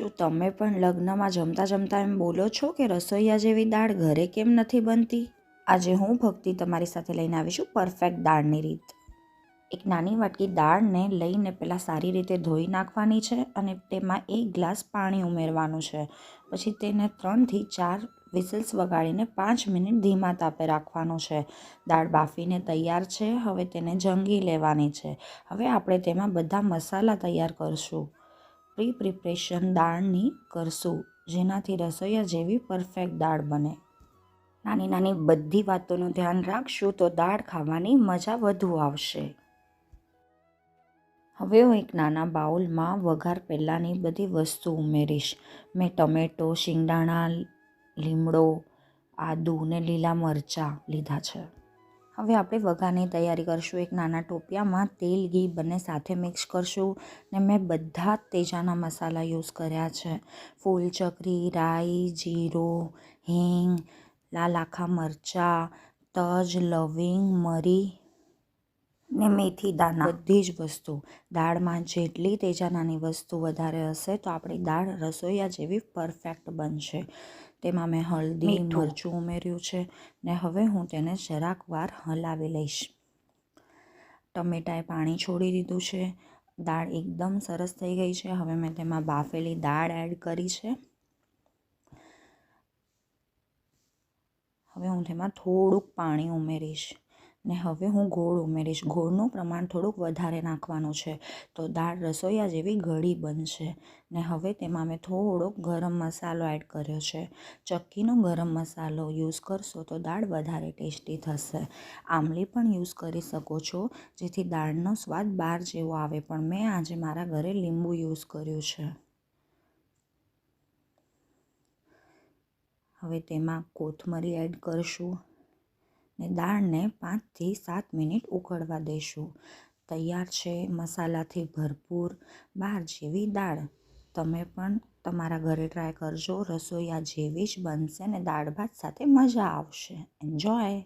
શું તમે પણ લગ્નમાં જમતા જમતા એમ બોલો છો કે રસોઈયા જેવી દાળ ઘરે કેમ નથી બનતી? આજે હું ભક્તિ તમારી સાથે લઈને આવીશું પરફેક્ટ દાળની રીત. એક નાની વાટકી દાળને લઈને પહેલાં સારી રીતે ધોઈ નાખવાની છે અને તેમાં એક ગ્લાસ પાણી ઉમેરવાનું છે. પછી તેને ત્રણથી ચાર વિસલ્સ વગાડીને પાંચ મિનિટ ધીમા તાપે રાખવાનું છે. દાળ બાફીને તૈયાર છે, હવે તેને જંગી લેવાની છે. હવે આપણે તેમાં બધા મસાલા તૈયાર કરશું. પ્રી પ્રિપરેશન દાળની કરશું. જેનાથી રસોઈયા જેવી પરફેક્ટ દાળ બને. નાની નાની બધી વાતોનું ધ્યાન રાખશું તો દાળ ખાવાની મજા વધુ આવશે. હવે હું એક નાના બાઉલમાં વઘાર પહેલાંની બધી વસ્તુ ઉમેરીશ. મેં ટમેટો, શિંગદાણા, લીમડો, આદુ ને લીલા મરચાં લીધા છે. હવે આપણે વઘારની તૈયારી કરશું. એક નાના ટોપિયામાં તેલ, ઘી બંને સાથે મિક્સ કરશું ને મેં બધા જ તેજાના મસાલા યુઝ કર્યા છે. ફૂલ ચકરી, રાઈ, જીરો, હિંગ, લાલ આખા મરચાં, તજ, લવિંગ, મરી ને મેથી દાણા બધી જ વસ્તુ. દાળમાં જેટલી તેજાનાની વસ્તુ વધારે હશે તો આપણી દાળ રસોઈયા જેવી પરફેક્ટ બનશે. તેમાં મેં હળદી મરચું ઉમેર્યું છે ને હવે હું તેને જરાક વાર હલાવી લઈશ. ટમેટાએ પાણી છોડી દીધું છે. દાળ એકદમ સરસ થઈ ગઈ છે. હવે મેં તેમાં બાફેલી દાળ એડ કરી છે. હવે હું તેમાં થોડુંક પાણી ઉમેરીશ. ને હવે હું ગોળ ઉમેરીશ. ગોળનું પ્રમાણ થોડુંક વધારે નાખવાનું છે. તો દાળ રસોઈયા જેવી ગળી બનશે. ને હવે તેમાં મેં થોડોક ગરમ મસાલો એડ કર્યો છે. ચક્કીનો ગરમ મસાલો યુઝ કરશો તો દાળ વધારે ટેસ્ટી થશે. આમલી પણ યુઝ કરી શકો છો, જેથી દાળનો સ્વાદ બહાર જેવો આવે. પણ મેં આજે મારા ઘરે લીંબુ યુઝ કર્યું છે. હવે તેમાં કોથમરી એડ કરશું. ને દાળને પાંચથી સાત મિનિટ ઉકળવા દઈશું તૈયાર છે મસાલાથી ભરપૂર બહાર જેવી દાળ. તમે પણ તમારા ઘરે ટ્રાય કરજો. રસોઈયા જેવી જ બનશે ને દાળ ભાત સાથે મજા આવશે. એન્જોય